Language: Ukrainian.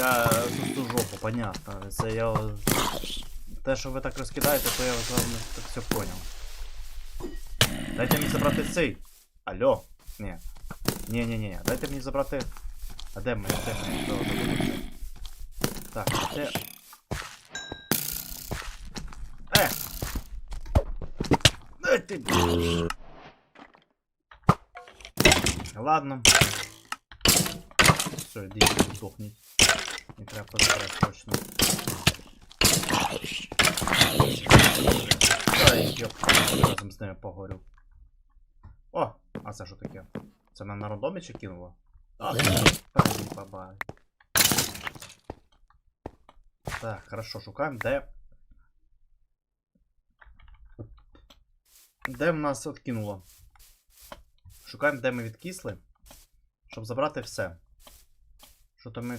Я ту жопу, понятно. Це я. Те, що ви так розкидаєте, то я вами так все понял. Дайте мені забрати цей. Алло. Ні. Ні, ні, ні. Дайте мені забрати. А де ми? Де ми? Так, де. Е! Ай ти. Ладно. Все, иди, сдохніть. Не треба разом з ними погорю. О, а це що таке? Це на рандомі чи кинуло? Бабай. Так, хорошо, шукаємо, де. Де в нас откинуло? Шукаємо, де ми відкисли, щоб забрати все. Що то ми